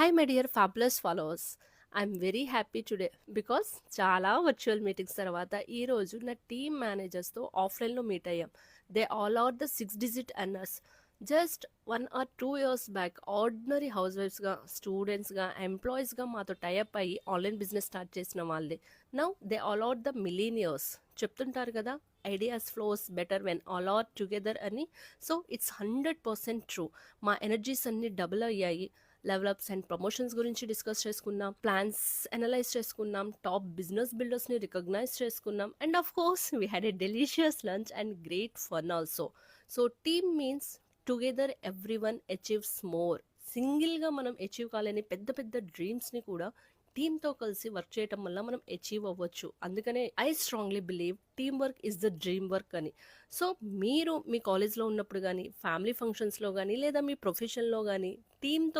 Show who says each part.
Speaker 1: Hi my dear fabulous followers I'm very happy today because చాలా virtual meetings తర్వాత ఈరోజు నా టీమ్ మేనేజర్స్తో ఆఫ్లైన్లో మీట్ అయ్యాం. They all are the six digit earners just one or two years back ordinary house వైఫ్స్గా స్టూడెంట్స్గా ఎంప్లాయీస్గా మాతో టైఅప్ అయ్యి ఆన్లైన్ బిజినెస్ స్టార్ట్ చేసిన వాళ్ళే. Now they all out the millionaires చెప్తుంటారు కదా ideas flows better when all are together అని. So it's hundred percent true మా ఎనర్జీస్ అన్నీ డబుల్ అయ్యాయి. లెవలప్స్ అండ్ ప్రమోషన్స్ గురించి డిస్కస్ చేసుకున్నాం ప్లాన్స్ అనలైజ్ చేసుకున్నాం టాప్ బిజినెస్ బిల్డర్స్ని రికగ్నైజ్ చేసుకున్నాం and of course we had a delicious lunch and great fun also so team means together every one achieves more సింగిల్గా మనం achieve కాలేని పెద్ద పెద్ద డ్రీమ్స్ని కూడా టీంతో కలిసి వర్క్ చేయటం వల్ల మనం అచీవ్ అవ్వచ్చు. అందుకనే I strongly believe team work is the dream work అని. సో మీరు మీ కాలేజ్లో ఉన్నప్పుడు కానీ ఫ్యామిలీ ఫంక్షన్స్లో కానీ లేదా మీ ప్రొఫెషన్లో కానీ టీమ్తో